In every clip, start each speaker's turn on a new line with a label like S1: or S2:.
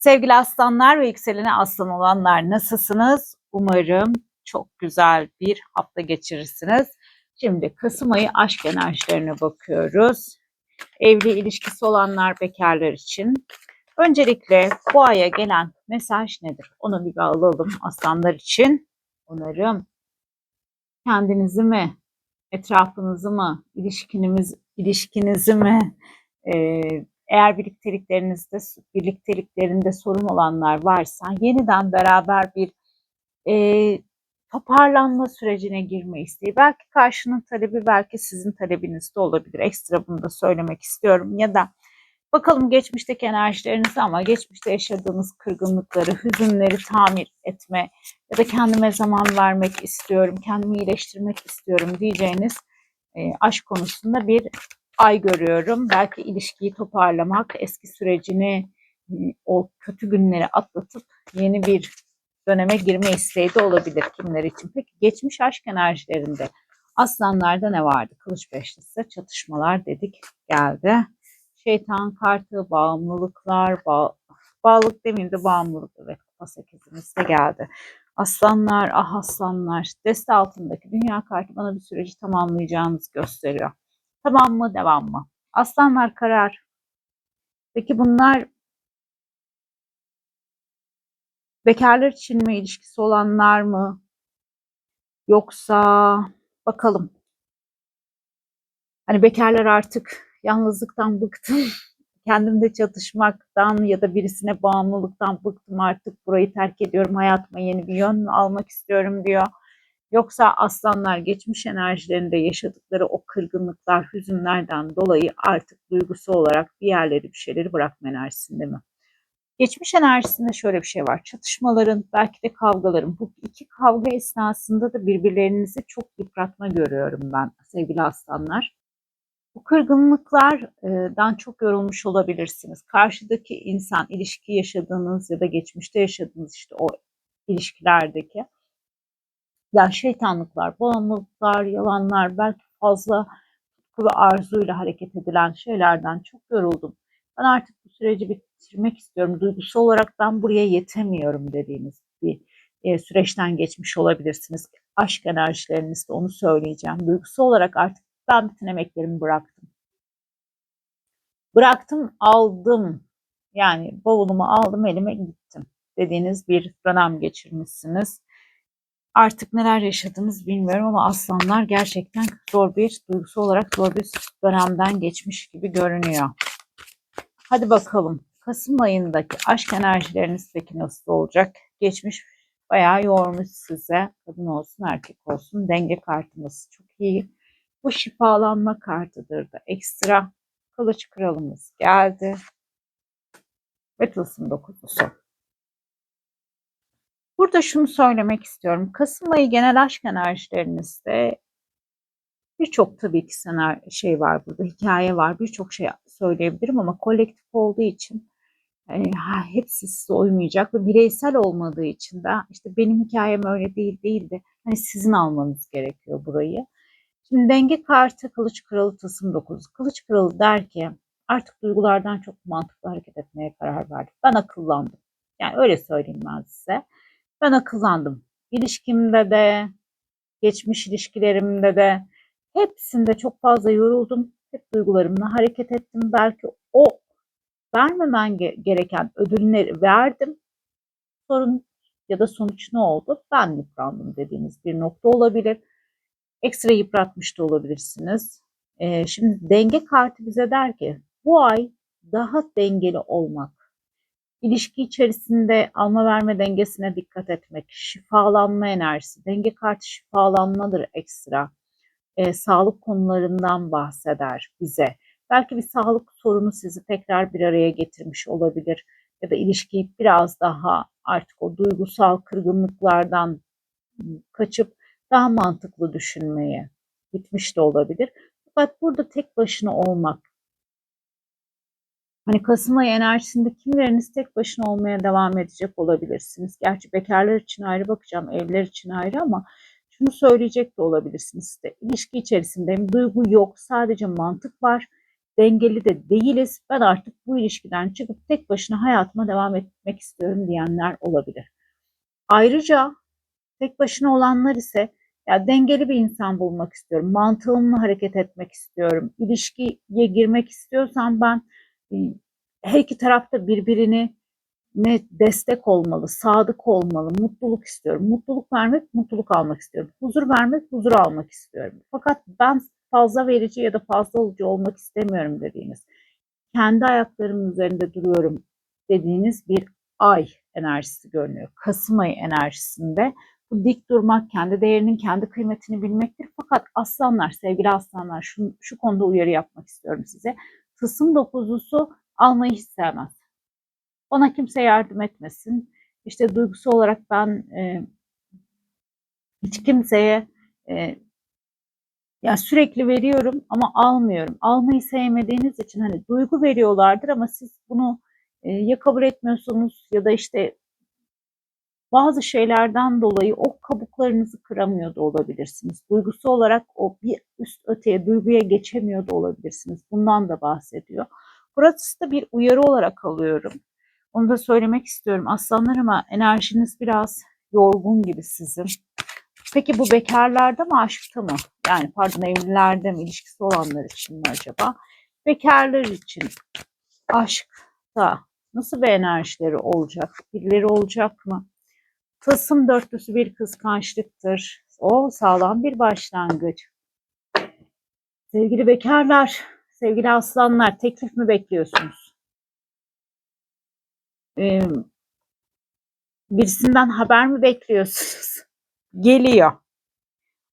S1: Sevgili aslanlar ve yükseleni aslan olanlar nasılsınız? Umarım çok güzel bir hafta geçirirsiniz. Şimdi Kasım ayı aşk enerjilerine bakıyoruz. Evli ilişkisi olanlar bekarlar için. Öncelikle bu aya gelen mesaj nedir? Onu bir alalım aslanlar için. Umarım kendinizi mi, etrafınızı mı, ilişkiniz, ilişkinizi mi, e, eğer birlikteliklerinizde birlikteliklerinde sorun olanlar varsa yeniden beraber bir e, toparlanma sürecine girme isteği. Belki karşının talebi belki sizin talebiniz de olabilir. Ekstra bunu da söylemek istiyorum. Ya da bakalım geçmişteki enerjilerinizi ama geçmişte yaşadığınız kırgınlıkları, hüzünleri tamir etme ya da kendime zaman vermek istiyorum, kendimi iyileştirmek istiyorum diyeceğiniz e, aşk konusunda bir ay görüyorum. Belki ilişkiyi toparlamak, eski sürecini, e, o kötü günleri atlatıp yeni bir döneme girme isteği de olabilir kimler için. Peki geçmiş aşk enerjilerinde aslanlarda ne vardı? Kılıç beşlisi, çatışmalar dedik geldi. Şeytan kartı, bağımlılıklar, bağ, bağlılık demeyeyim de bağımlılık. Evet, kupa sekizimiz de geldi. Aslanlar, ah aslanlar, deste altındaki dünya kartı bana bir süreci tamamlayacağınızı gösteriyor. Tamam mı, devam mı? Aslanlar karar. Peki bunlar bekarlar için mi ilişkisi olanlar mı? Yoksa bakalım. Hani bekarlar artık yalnızlıktan bıktım. Kendimde çatışmaktan ya da birisine bağımlılıktan bıktım artık burayı terk ediyorum. Hayatıma yeni bir yön almak istiyorum diyor. Yoksa aslanlar geçmiş enerjilerinde yaşadıkları o kırgınlıklar, hüzünlerden dolayı artık duygusu olarak bir yerleri bir şeyleri bırakma enerjisinde mi? Geçmiş enerjisinde şöyle bir şey var. Çatışmaların, belki de kavgaların. Bu iki kavga esnasında da birbirlerinizi çok yıpratma görüyorum ben sevgili aslanlar. Bu kırgınlıklardan çok yorulmuş olabilirsiniz. Karşıdaki insan, ilişki yaşadığınız ya da geçmişte yaşadığınız işte o ilişkilerdeki ya şeytanlıklar, bağımlılıklar, yalanlar, belki fazla tutku ve arzuyla hareket edilen şeylerden çok yoruldum. Ben artık bu süreci bitirmek istiyorum. Duygusal olarak ben buraya yetemiyorum dediğiniz bir e, süreçten geçmiş olabilirsiniz. Aşk enerjilerinizde onu söyleyeceğim. Duygusal olarak artık ben bütün emeklerimi bıraktım. Bıraktım, aldım. Yani bavulumu aldım, elime gittim dediğiniz bir dönem geçirmişsiniz. Artık neler yaşadınız bilmiyorum ama aslanlar gerçekten zor bir, duygusu olarak zor bir dönemden geçmiş gibi görünüyor. Hadi bakalım. Kasım ayındaki aşk enerjileriniz peki nasıl olacak? Geçmiş bayağı yormuş size. Kadın olsun erkek olsun. Denge kartımız çok iyi. Bu şifalanma kartıdır da ekstra. Kılıç kralımız geldi. Ve tılsım dokuzusu. Burada şunu söylemek istiyorum. Kasım ayı genel aşk enerjilerinizde birçok tabii ki senar şey var burada, hikaye var, birçok şey söyleyebilirim ama kolektif olduğu için yani hepsi size uymayacak ve bireysel olmadığı için de işte benim hikayem öyle değil değildi. Hani sizin almanız gerekiyor burayı. Şimdi denge kartı kılıç kralı tılsım 9. Kılıç kralı der ki artık duygulardan çok mantıklı hareket etmeye karar verdim. Ben akıllandım. Yani öyle söyleyeyim ben size. Ben akıllandım. İlişkimde de, geçmiş ilişkilerimde de hepsinde çok fazla yoruldum. Hep duygularımla hareket ettim. Belki o vermemen gereken ödülleri verdim. Sorun ya da sonuç ne oldu? Ben yıprandım dediğiniz bir nokta olabilir. Ekstra yıpratmış da olabilirsiniz. Ee, şimdi denge kartı bize der ki bu ay daha dengeli olmak İlişki içerisinde alma verme dengesine dikkat etmek, şifalanma enerjisi, denge kartı şifalanmadır ekstra. E, sağlık konularından bahseder bize. Belki bir sağlık sorunu sizi tekrar bir araya getirmiş olabilir ya da ilişkiyi biraz daha artık o duygusal kırgınlıklardan kaçıp daha mantıklı düşünmeye gitmiş de olabilir. Fakat burada tek başına olmak, Hani Kasım ayı enerjisinde kimileriniz tek başına olmaya devam edecek olabilirsiniz. Gerçi bekarlar için ayrı bakacağım, evler için ayrı ama şunu söyleyecek de olabilirsiniz. İşte ilişki içerisindeyim, duygu yok, sadece mantık var. dengeli de değiliz. Ben artık bu ilişkiden çıkıp tek başına hayatıma devam etmek istiyorum diyenler olabilir. Ayrıca tek başına olanlar ise ya dengeli bir insan bulmak istiyorum. Mantığımla hareket etmek istiyorum. İlişkiye girmek istiyorsam ben her iki tarafta birbirini ne destek olmalı, sadık olmalı, mutluluk istiyorum. Mutluluk vermek, mutluluk almak istiyorum. Huzur vermek, huzur almak istiyorum. Fakat ben fazla verici ya da fazla alıcı olmak istemiyorum dediğiniz, kendi ayaklarımın üzerinde duruyorum dediğiniz bir ay enerjisi görünüyor. Kasım ayı enerjisinde bu dik durmak, kendi değerinin, kendi kıymetini bilmektir. Fakat aslanlar, sevgili aslanlar şu, şu konuda uyarı yapmak istiyorum size. Tısım dokuzusu almayı hiç sevmez. Bana kimse yardım etmesin. İşte duygusu olarak ben e, hiç kimseye e, ya sürekli veriyorum ama almıyorum. Almayı sevmediğiniz için hani duygu veriyorlardır ama siz bunu e, ya kabul etmiyorsunuz ya da işte bazı şeylerden dolayı o kabuklarınızı kıramıyor da olabilirsiniz. Duygusu olarak o bir üst öteye duyguya geçemiyor da olabilirsiniz. Bundan da bahsediyor. Burası da bir uyarı olarak alıyorum. Onu da söylemek istiyorum aslanlar ama enerjiniz biraz yorgun gibi sizin. Peki bu bekarlarda mı aşkta mı? Yani pardon evlilerde mi ilişkisi olanlar için mi acaba? Bekarlar için aşkta nasıl bir enerjileri olacak? Birileri olacak mı? Tılsım dörtlüsü bir kıskançlıktır. O sağlam bir başlangıç. Sevgili bekarlar, sevgili aslanlar teklif mi bekliyorsunuz? Ee, birisinden haber mi bekliyorsunuz? Geliyor.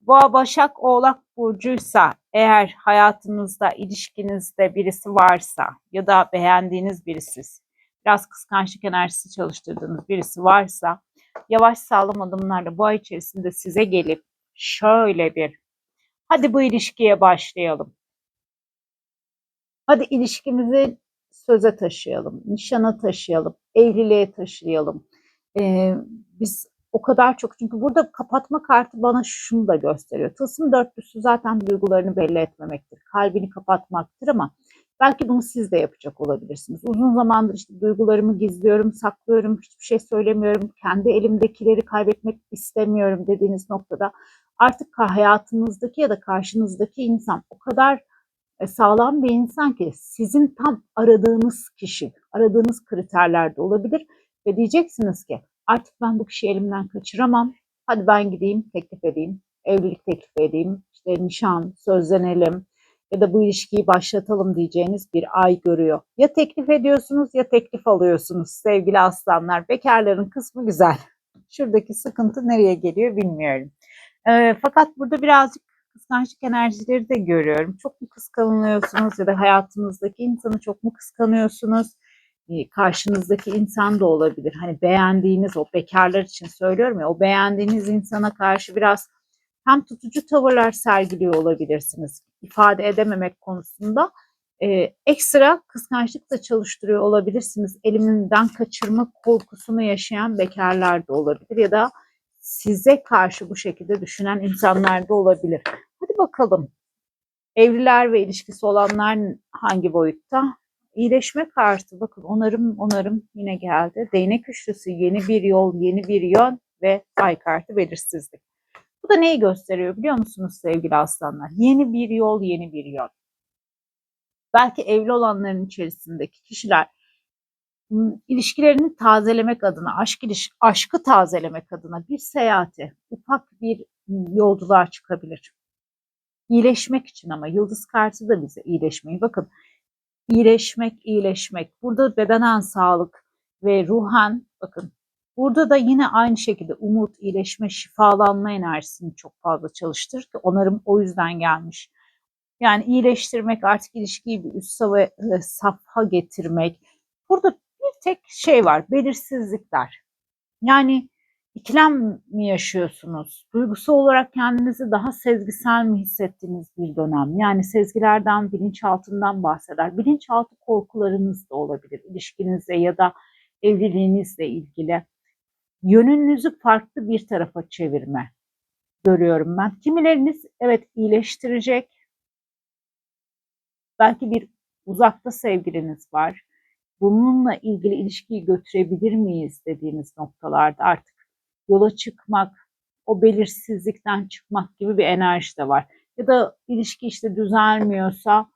S1: Boğa, Başak, Oğlak burcuysa eğer hayatınızda, ilişkinizde birisi varsa ya da beğendiğiniz birisi, biraz kıskançlık enerjisi çalıştırdığınız birisi varsa yavaş sağlam adımlarla bu ay içerisinde size gelip şöyle bir hadi bu ilişkiye başlayalım. Hadi ilişkimizi söze taşıyalım, nişana taşıyalım, evliliğe taşıyalım. Ee, biz o kadar çok çünkü burada kapatma kartı bana şunu da gösteriyor. Tılsım dörtlüsü zaten duygularını belli etmemektir. Kalbini kapatmaktır ama belki bunu siz de yapacak olabilirsiniz. Uzun zamandır işte duygularımı gizliyorum, saklıyorum, hiçbir şey söylemiyorum. Kendi elimdekileri kaybetmek istemiyorum dediğiniz noktada artık hayatınızdaki ya da karşınızdaki insan o kadar e, sağlam bir insan ki sizin tam aradığınız kişi, aradığınız kriterlerde olabilir ve diyeceksiniz ki artık ben bu kişiyi elimden kaçıramam. Hadi ben gideyim teklif edeyim, evlilik teklif edeyim, işte nişan, sözlenelim ya da bu ilişkiyi başlatalım diyeceğiniz bir ay görüyor. Ya teklif ediyorsunuz ya teklif alıyorsunuz sevgili aslanlar. Bekarların kısmı güzel. Şuradaki sıkıntı nereye geliyor bilmiyorum. E, fakat burada birazcık kıskançlık enerjileri de görüyorum. Çok mu kıskanıyorsunuz ya da hayatınızdaki insanı çok mu kıskanıyorsunuz? E, karşınızdaki insan da olabilir. Hani beğendiğiniz o bekarlar için söylüyorum ya o beğendiğiniz insana karşı biraz hem tutucu tavırlar sergiliyor olabilirsiniz. ifade edememek konusunda e, ekstra kıskançlık da çalıştırıyor olabilirsiniz. Elimden kaçırma korkusunu yaşayan bekarlar da olabilir ya da size karşı bu şekilde düşünen insanlar da olabilir. Hadi bakalım. Evliler ve ilişkisi olanlar hangi boyutta? İyileşme kartı bakın onarım onarım yine geldi. Değnek üçlüsü yeni bir yol, yeni bir yön ve ay kartı belirsizlik. Bu da neyi gösteriyor biliyor musunuz sevgili aslanlar? Yeni bir yol, yeni bir yön. Belki evli olanların içerisindeki kişiler ilişkilerini tazelemek adına, aşk iliş aşkı tazelemek adına bir seyahate, ufak bir yolculuğa çıkabilir. İyileşmek için ama yıldız kartı da bize iyileşmeyi. Bakın iyileşmek, iyileşmek. Burada bedenen sağlık ve ruhen bakın. Burada da yine aynı şekilde umut, iyileşme, şifalanma enerjisini çok fazla çalıştır ki onarım o yüzden gelmiş. Yani iyileştirmek, artık ilişkiyi bir üst safha getirmek. Burada bir tek şey var, belirsizlikler. Yani ikilem mi yaşıyorsunuz? Duygusal olarak kendinizi daha sezgisel mi hissettiğiniz bir dönem? Yani sezgilerden, bilinçaltından bahseder. Bilinçaltı korkularınız da olabilir ilişkinizle ya da evliliğinizle ilgili. Yönünüzü farklı bir tarafa çevirme görüyorum ben. Kimileriniz evet iyileştirecek. Belki bir uzakta sevgiliniz var. Bununla ilgili ilişkiyi götürebilir miyiz dediğiniz noktalarda artık yola çıkmak, o belirsizlikten çıkmak gibi bir enerji de var. Ya da ilişki işte düzelmiyorsa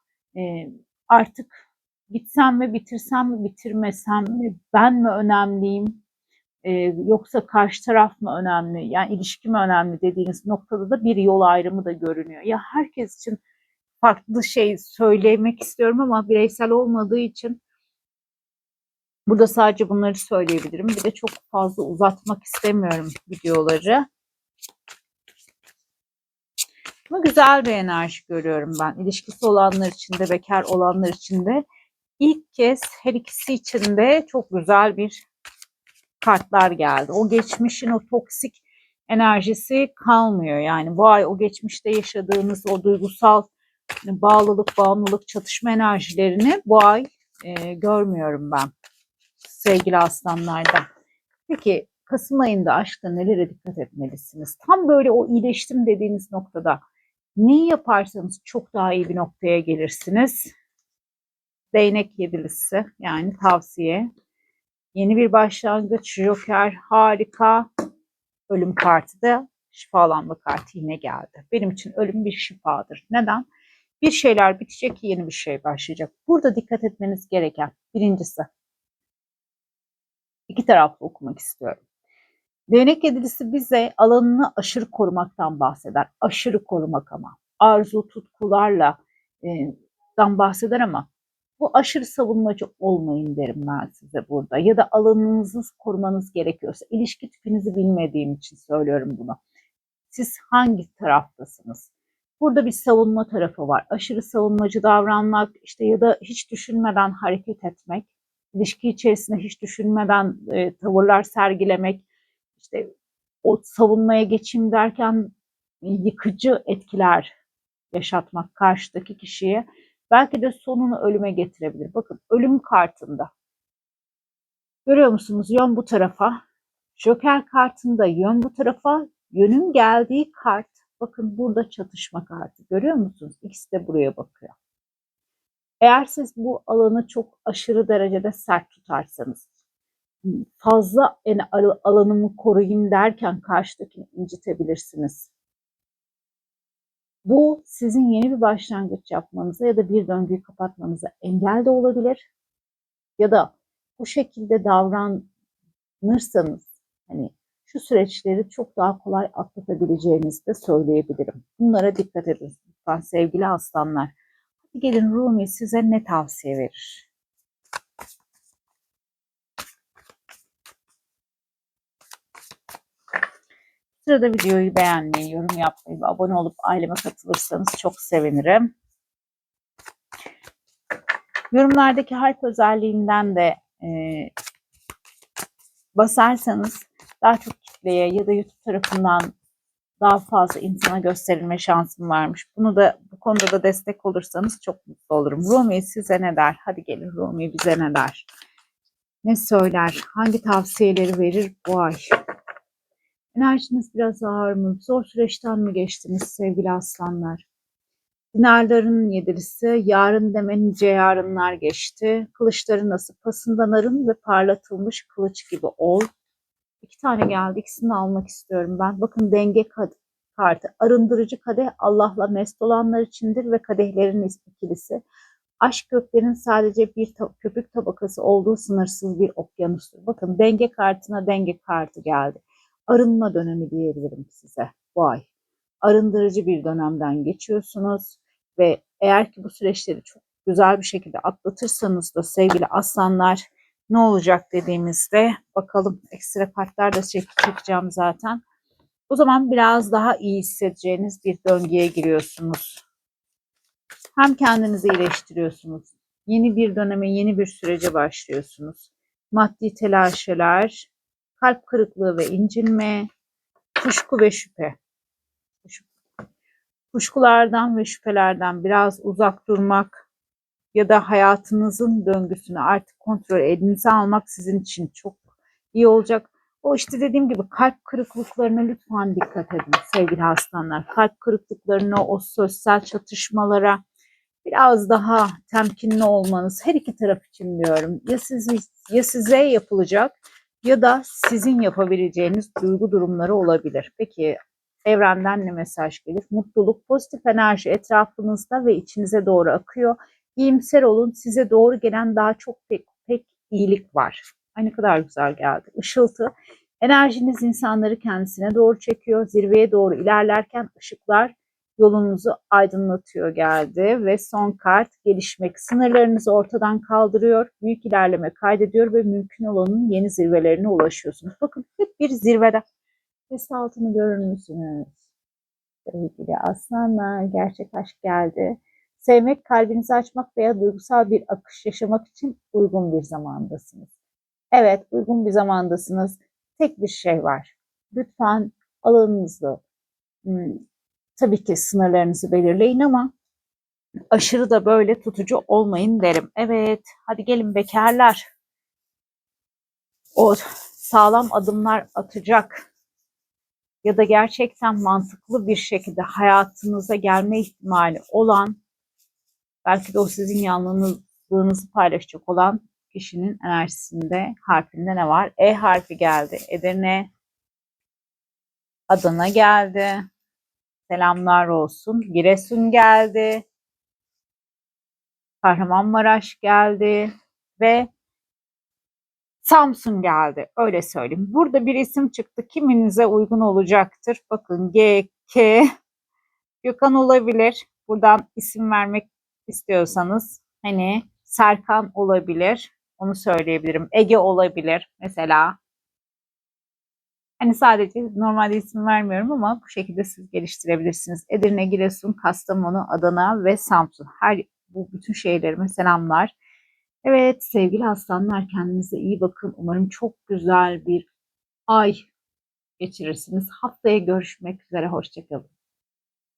S1: artık bitsem mi bitirsem mi bitirmesem mi ben mi önemliyim e, yoksa karşı taraf mı önemli yani ilişki mi önemli dediğiniz noktada da bir yol ayrımı da görünüyor. Ya herkes için farklı şey söylemek istiyorum ama bireysel olmadığı için burada sadece bunları söyleyebilirim. Bir de çok fazla uzatmak istemiyorum videoları. Ama güzel bir enerji görüyorum ben. İlişkisi olanlar için de bekar olanlar için de ilk kez her ikisi için de çok güzel bir kartlar geldi. O geçmişin o toksik enerjisi kalmıyor. Yani bu ay o geçmişte yaşadığınız o duygusal bağlılık, bağımlılık, çatışma enerjilerini bu ay e, görmüyorum ben sevgili aslanlarda. Peki Kasım ayında aşkta nelere dikkat etmelisiniz? Tam böyle o iyileştim dediğiniz noktada neyi yaparsanız çok daha iyi bir noktaya gelirsiniz. Değnek yedilisi yani tavsiye. Yeni bir başlangıç, Joker harika. Ölüm kartı da şifalanma kartı yine geldi. Benim için ölüm bir şifadır. Neden? Bir şeyler bitecek, yeni bir şey başlayacak. Burada dikkat etmeniz gereken birincisi iki taraflı okumak istiyorum. Değnek yedilisi bize alanını aşırı korumaktan bahseder. Aşırı korumak ama. Arzu, tutkularla e, dan bahseder ama bu aşırı savunmacı olmayın derim ben size burada. Ya da alanınızı korumanız gerekiyorsa. ilişki tipinizi bilmediğim için söylüyorum bunu. Siz hangi taraftasınız? Burada bir savunma tarafı var. Aşırı savunmacı davranmak işte ya da hiç düşünmeden hareket etmek. ilişki içerisinde hiç düşünmeden e, tavırlar sergilemek. işte o savunmaya geçeyim derken yıkıcı etkiler yaşatmak karşıdaki kişiye belki de sonunu ölüme getirebilir. Bakın ölüm kartında görüyor musunuz yön bu tarafa. Joker kartında yön bu tarafa. Yönün geldiği kart bakın burada çatışma kartı görüyor musunuz? İkisi de buraya bakıyor. Eğer siz bu alanı çok aşırı derecede sert tutarsanız fazla en alanımı koruyayım derken karşıdakini incitebilirsiniz. Bu sizin yeni bir başlangıç yapmanıza ya da bir döngüyü kapatmanıza engel de olabilir. Ya da bu şekilde davranırsanız hani şu süreçleri çok daha kolay atlatabileceğinizi de söyleyebilirim. Bunlara dikkat edin lütfen sevgili aslanlar. Hadi gelin Rumi size ne tavsiye verir? Sırada videoyu beğenmeyi, yorum yapmayı ve abone olup aileme katılırsanız çok sevinirim. Yorumlardaki harf özelliğinden de e, basarsanız daha çok kitleye ya da YouTube tarafından daha fazla insana gösterilme şansım varmış. Bunu da bu konuda da destek olursanız çok mutlu olurum. Rumi size ne der? Hadi gelin Rumi bize ne der? Ne söyler? Hangi tavsiyeleri verir bu ay? Enerjiniz biraz ağır mı? Zor süreçten mi geçtiniz sevgili aslanlar? Dinarların yedilisi, yarın demenince yarınlar geçti. Kılıçları nasıl? Pasından arın ve parlatılmış kılıç gibi ol. İki tane geldi. İkisini almak istiyorum ben. Bakın denge kartı. Arındırıcı kadeh Allah'la mest olanlar içindir ve kadehlerin ikilisi. Aşk göklerin sadece bir ta köpük tabakası olduğu sınırsız bir okyanustur. Bakın denge kartına denge kartı geldi arınma dönemi diyebilirim size bu ay. Arındırıcı bir dönemden geçiyorsunuz ve eğer ki bu süreçleri çok güzel bir şekilde atlatırsanız da sevgili aslanlar ne olacak dediğimizde bakalım ekstra kartlar da çek çekeceğim zaten. O zaman biraz daha iyi hissedeceğiniz bir döngüye giriyorsunuz. Hem kendinizi iyileştiriyorsunuz. Yeni bir döneme, yeni bir sürece başlıyorsunuz. Maddi telaşeler, kalp kırıklığı ve incinme, kuşku ve şüphe. Kuşkulardan ve şüphelerden biraz uzak durmak ya da hayatınızın döngüsünü artık kontrol elinize almak sizin için çok iyi olacak. O işte dediğim gibi kalp kırıklıklarına lütfen dikkat edin sevgili hastanlar. Kalp kırıklıklarına, o sosyal çatışmalara biraz daha temkinli olmanız her iki taraf için diyorum. Ya siz ya size yapılacak ya da sizin yapabileceğiniz duygu durumları olabilir. Peki evrenden ne mesaj gelir? Mutluluk, pozitif enerji etrafınızda ve içinize doğru akıyor. İyimser olun. Size doğru gelen daha çok pek, pek iyilik var. Ay ne kadar güzel geldi. Işıltı. Enerjiniz insanları kendisine doğru çekiyor. Zirveye doğru ilerlerken ışıklar yolunuzu aydınlatıyor geldi ve son kart gelişmek sınırlarınızı ortadan kaldırıyor, büyük ilerleme kaydediyor ve mümkün olanın yeni zirvelerine ulaşıyorsunuz. Bakın hep bir zirvede. Ses altını görür müsünüz? Sevgili aslanlar, gerçek aşk geldi. Sevmek, kalbinizi açmak veya duygusal bir akış yaşamak için uygun bir zamandasınız. Evet, uygun bir zamandasınız. Tek bir şey var. Lütfen alanınızı, hmm, tabii ki sınırlarınızı belirleyin ama aşırı da böyle tutucu olmayın derim. Evet, hadi gelin bekarlar. O sağlam adımlar atacak ya da gerçekten mantıklı bir şekilde hayatınıza gelme ihtimali olan belki de o sizin yalnızlığınızı paylaşacak olan kişinin enerjisinde harfinde ne var? E harfi geldi. Edirne, Adana geldi. Selamlar olsun. Giresun geldi. Kahramanmaraş geldi ve Samsun geldi. Öyle söyleyeyim. Burada bir isim çıktı. Kiminize uygun olacaktır? Bakın G, K, Gökhan olabilir. Buradan isim vermek istiyorsanız hani Serkan olabilir. Onu söyleyebilirim. Ege olabilir mesela. Hani sadece normalde isim vermiyorum ama bu şekilde siz geliştirebilirsiniz. Edirne, Giresun, Kastamonu, Adana ve Samsun. Her bu bütün şehirlerime selamlar. Evet sevgili aslanlar kendinize iyi bakın. Umarım çok güzel bir ay geçirirsiniz. Haftaya görüşmek üzere. Hoşçakalın.